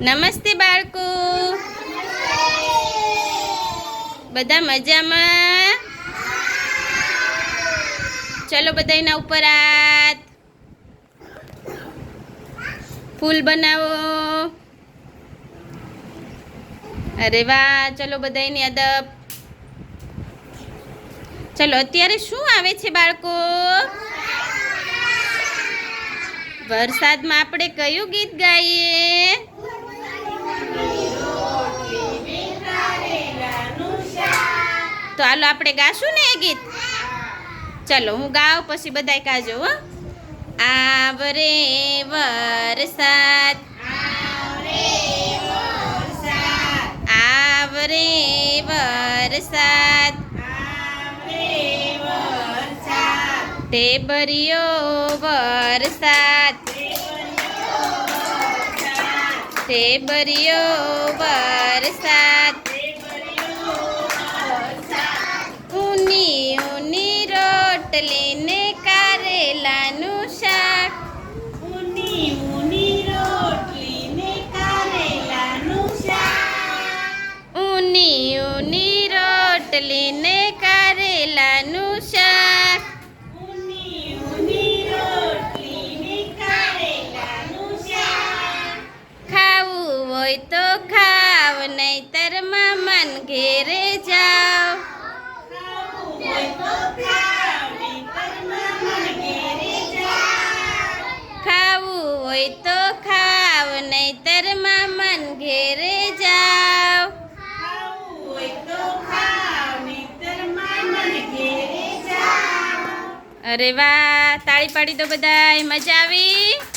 નમસ્તે બાળકો. બધા મજામાં? ચલો બધા એના ઉપર હાથ. ફૂલ બનાવો. અરે વાહ, ચલો બધા એની અદબ. ચલો, અત્યારે શું આવે છે બાળકો? વરસાદમાં આપણે કયું ગીત ગાઈએ? તો હાલો આપણે ગાશું ને એ ગીત? ચલો, હું ગાઉં, પછી બધાય ગાજો, હો. આવરે વરસાદ. આવરે વરસાદ. ટેબરિયો વરસાદ. ટેબરિયો વરસાદ. રોટલી ને કારેલાનું શાક. ઊની ઊની રોટલી ને કારેલાનું શાક. ખાવું હોય તો ખાવ નહીતર મન ઘેરે જાઓ ખાવું હોય તો ખાવ નહીંતર મન ઘેરે જાવ ખાવું હોય તો ખાવ નહીતર મામાન ઘેરે જાઓ ખાવું હોય તો ખાવ નહીંતર મામા ઘેરે જાવ અરે વાહ તાળી પાડી દો બધાય મજા આવી?